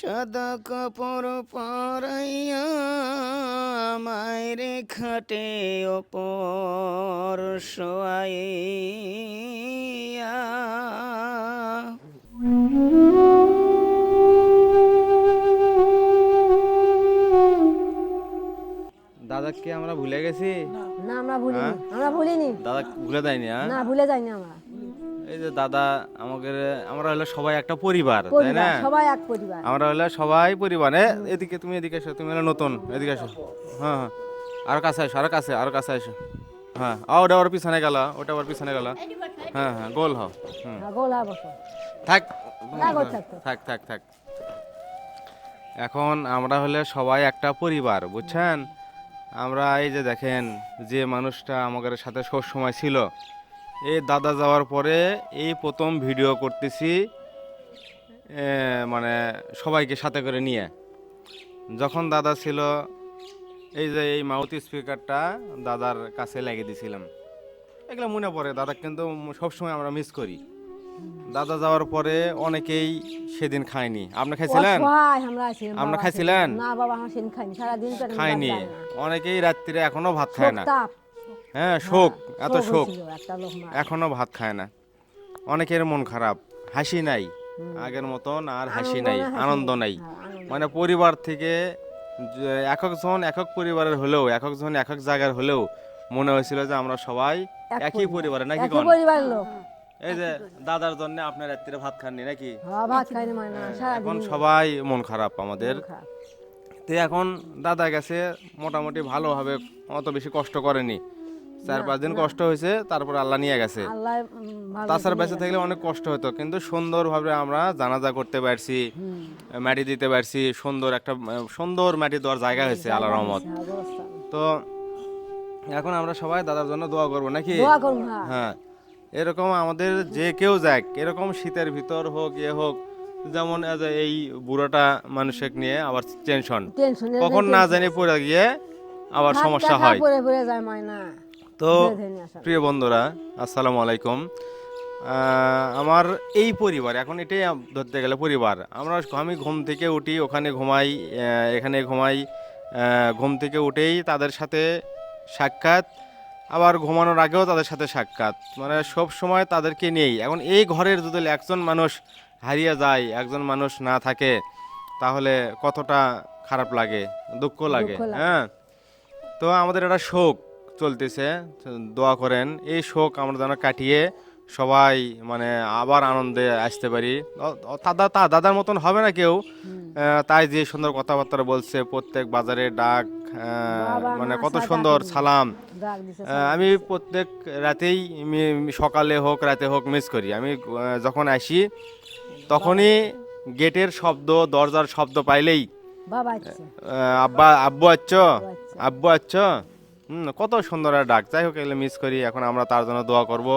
সাদা কাপড় পরাইয়া মায়েরে খাটে ওপর শোয়াইয়া। দাদাকে আমরা ভুলে গেছি? না আমরা ভুলিনি। হ্যাঁ? আমরা ভুলিনি। দাদা ভুলে দেয়নি হ্যাঁ? না ভুলে যাইনি আমরা। এই যে দাদা আমাদের আমরা হলো সবাই একটা পরিবার তাই না? সবাই এক পরিবার। আমরা হলো সবাই পরিবার। এদিকে তুমি এদিকে এসো তুমি হলো নতুন এদিকে এসো। হ্যাঁ হ্যাঁ। আর কাছে এসো আর কাছে আর কাছে এসো। হ্যাঁ আ, ওটা ওর পিছনে গেল ওটা ওর পিছনে গেল। হ্যাঁ হ্যাঁ গোল হও। হুম। হ্যাঁ, গোলা থাক। থাক, থাক থাক থাক থাক। এখন আমরা হলে সবাই একটা পরিবার বুঝছেন? আমরা এই যে দেখেন যে মানুষটা আমাদের সাথে সব সময় ছিল এই দাদা যাওয়ার পরে এই প্রথম ভিডিও করতেছি মানে সবাইকে সাথে করে নিয়ে। যখন দাদা ছিল এই যে এই মাউথ স্পিকারটা দাদার কাছে লাগিয়ে দিয়েছিলাম এগুলো মনে পড়ে দাদা কিন্তু সবসময় আমরা মিস করি। দাদা যাওয়ার পরে অনেকেই সেদিন খায়নি। আপনি খাইছিলেন? বাবা খাইছিলেন? না বাবা আমার সেদিন খাইনি সারাদিন পেটে খায়নি। ভাত অনেকেই রাত্রিরে এখনও ভাত খায় না। হ্যাঁ শোক এত শোক। এখনও ভাত খায় না। অনেকের মন খারাপ হাসি নাই। আগের মতন আর হাসি নাই আনন্দ নাই। হ্যাঁ, মানে পরিবার থেকে যে এককজন একক পরিবারের হলেও এককজন একক জায়গার হলেও মনে হয়েছিল যে আমরা সবাই একই পরিবারে নাকি লোক। এই যে দাদার জন্য আপনার রাত্রিরে ভাত খাননি নাকি? হ্যাঁ, এখন সবাই মন খারাপ আমাদের। তো এখন দাদা গেছে মোটামুটি ভালোভাবে অত বেশি কষ্ট করেনি। চার পাঁচ দিন কষ্ট হয়েছে তারপর আল্লাহ নিয়ে গেছে। তাছাড়া বেঁচে থাকলে অনেক কষ্ট হতো কিন্তু সুন্দরভাবে আমরা জানাজা করতে পারছি মাটি দিতে পারছি সুন্দর একটা সুন্দর মাটি দেওয়ার জায়গা হয়েছে আল্লাহ রহমত। তো এখন আমরা সবাই দাদার জন্য দোয়া করব নাকি? হ্যাঁ। হ্যাঁ। এরকম আমাদের যে কেউ যাক এরকম শীতের ভিতর হোক ইয়ে হোক যেমন এই বুড়োটা মানুষকে নিয়ে আবার টেনশন টেনশন কখন না জানি পড়ে গিয়ে আবার সমস্যা হয়। তো। প্রিয় বন্ধুরা আসসালামু আলাইকুম। আমার এই পরিবার এখন এটাই ধরতে গেলে পরিবার। আমরা আমি ঘুম থেকে উঠি ওখানে ঘুমাই এখানে ঘুমাই ঘুম থেকে উঠেই তাদের সাথে সাক্ষাৎ আবার ঘুমানোর আগেও তাদের সাথে সাক্ষাৎ। মানে সব সময় তাদেরকে নিয়েই। এখন এই ঘরের যদি একজন মানুষ হারিয়ে যায় একজন মানুষ না থাকে তাহলে কতটা খারাপ লাগে দুঃখ লাগে লাগে। হ্যাঁ? তো আমাদের একটা শোক। চলতেছে দোয়া করেন। এই শোক আমরা যেন কাটিয়ে সবাই মানে আবার আনন্দে আসতে পারি। দাদা তা দাদার মতন হবে না কেউ। তাই যে সুন্দর কথাবার্তা বলছে প্রত্যেক বাজারে ডাক মানে কত সুন্দর সালাম। আমি প্রত্যেক রাতেই সকালে হোক রাতে হোক মিস করি। আমি যখন আসি তখনই গেটের শব্দ দরজার শব্দ পাইলেই আহ, আব্বা আব্বু আচ্ছ? আচ্ছা। আব্বু আচ্ছ? হুম কত সুন্দর একটা ডাক। যাই হোক এগুলো মিস করি। এখন আমরা তার জন্য দোয়া করব।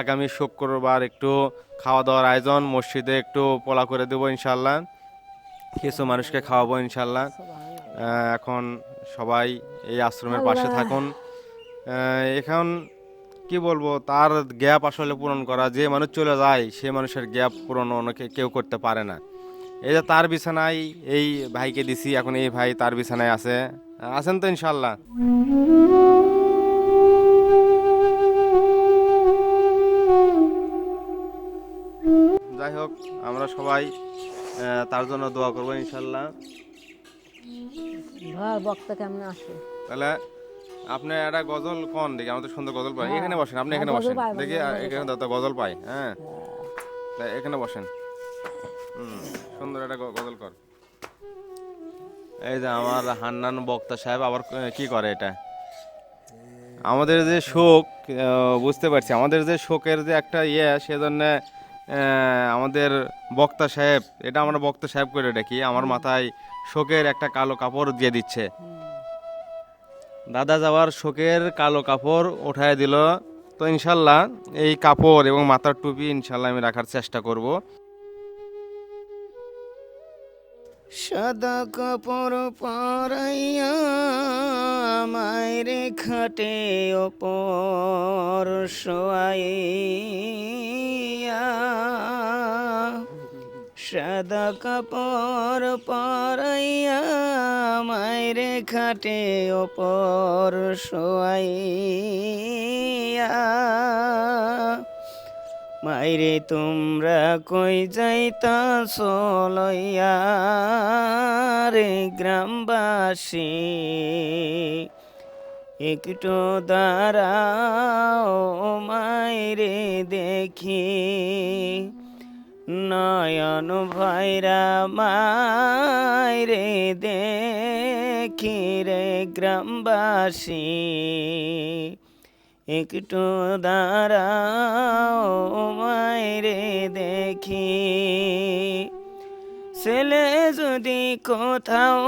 আগামী শুক্রবার একটু খাওয়া দাওয়ার আয়োজন মসজিদে একটু পোলা করে দেবো ইনশাল্লাহ কিছু মানুষকে খাওয়াবো ইনশাল্লাহ এখন সবাই এই আশ্রমের পাশে থাকুন। এখন কি বলব তার গ্যাপ আসলে পূরণ করা যে মানুষ চলে যায় সে মানুষের গ্যাপ পূরণ অনেকে কেউ করতে পারে না। এই যে তার বিছানায় এই ভাইকে দিছি এখন এই ভাই তার বিছানায় আছে। আছেন তো ইনশাল্লাহ যাই হোক আমরা সবাই তার জন্য দোয়া করব ইনশাল্লাহ বক্তা কেমন আসে? তাহলে আপনি একটা গজল কোন দেখি আমাদের সুন্দর গজল পাই। হ্যাঁ। এখানে বসেন আপনি হ্যাঁ, এখানে বসেন। দেখি এখানে তো গজল পাই হ্যাঁ। এখানে বসেন। হুম। সুন্দর একটা গজল কর। এই যে আমার হান্নান বক্তা সাহেব আবার কি করে এটা? আমাদের যে শোক বুঝতে পারছি। আমাদের যে শোকের যে একটা ইয়ে সেজন্য আমাদের বক্তা সাহেব, এটা আমরা বক্তা সাহেব করে ডাকি। আমার মাথায় শোকের একটা কালো কাপড় দিয়ে দিচ্ছে। দাদা যাওয়ার শোকের কালো কাপড় উঠায় দিল। তো ইনশাল্লাহ এই কাপড় এবং মাথার টুপি ইনশাল্লাহ আমি রাখার চেষ্টা করব। সাদা কাপড় পরাইয়া মায়েরে খাটে ওপর শোয়াইয়া। সাদা কাপড় পরাইয়া মায়েরে খাটে ওপর শোয়াইয়া। মাইরে তোমরা কই যাইতা লইয়া রে গ্রামবাসী? একটু দাঁড়াও মাইরে দেখি। নয়ন ভাইরা মাইরে দেখি রে গ্রামবাসী। একটু দাঁড়াও মায়রে দেখি। ছেলে যদি কোথাও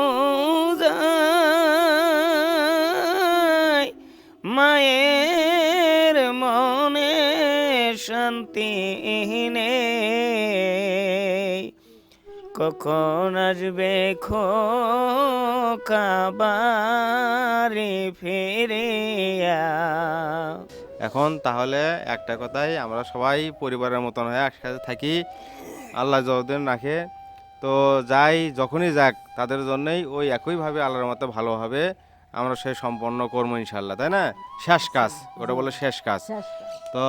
যায় মায়ের মনে শান্তি কখন আসবে খোকাবারে ফিরিয়া? এখন তাহলে একটা কথাই আমরা সবাই পরিবারের মতন হয়ে একসাথে থাকি আল্লাহ যতদিন রাখে। তো যাই যখনই যাক তাদের জন্যই ওই একইভাবে আল্লাহর মতো ভালোভাবে আমরা সেই সম্পন্ন করব ইনশাল্লাহ তাই না? শেষ কাজ ওটা বলে শেষ কাজ। তো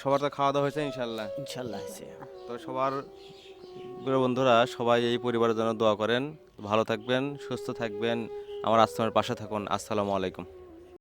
সবার তো খাওয়া দাওয়া হয়েছে ইনশাল্লাহ ইনশাল্লাহ তো সবার প্রিয় বন্ধুরা, সবাই এই পরিবারের জন্য দোয়া করেন। ভালো থাকবেন, সুস্থ থাকবেন। আমার আশ্রমের পাশে থাকুন। আসসালামু আলাইকুম।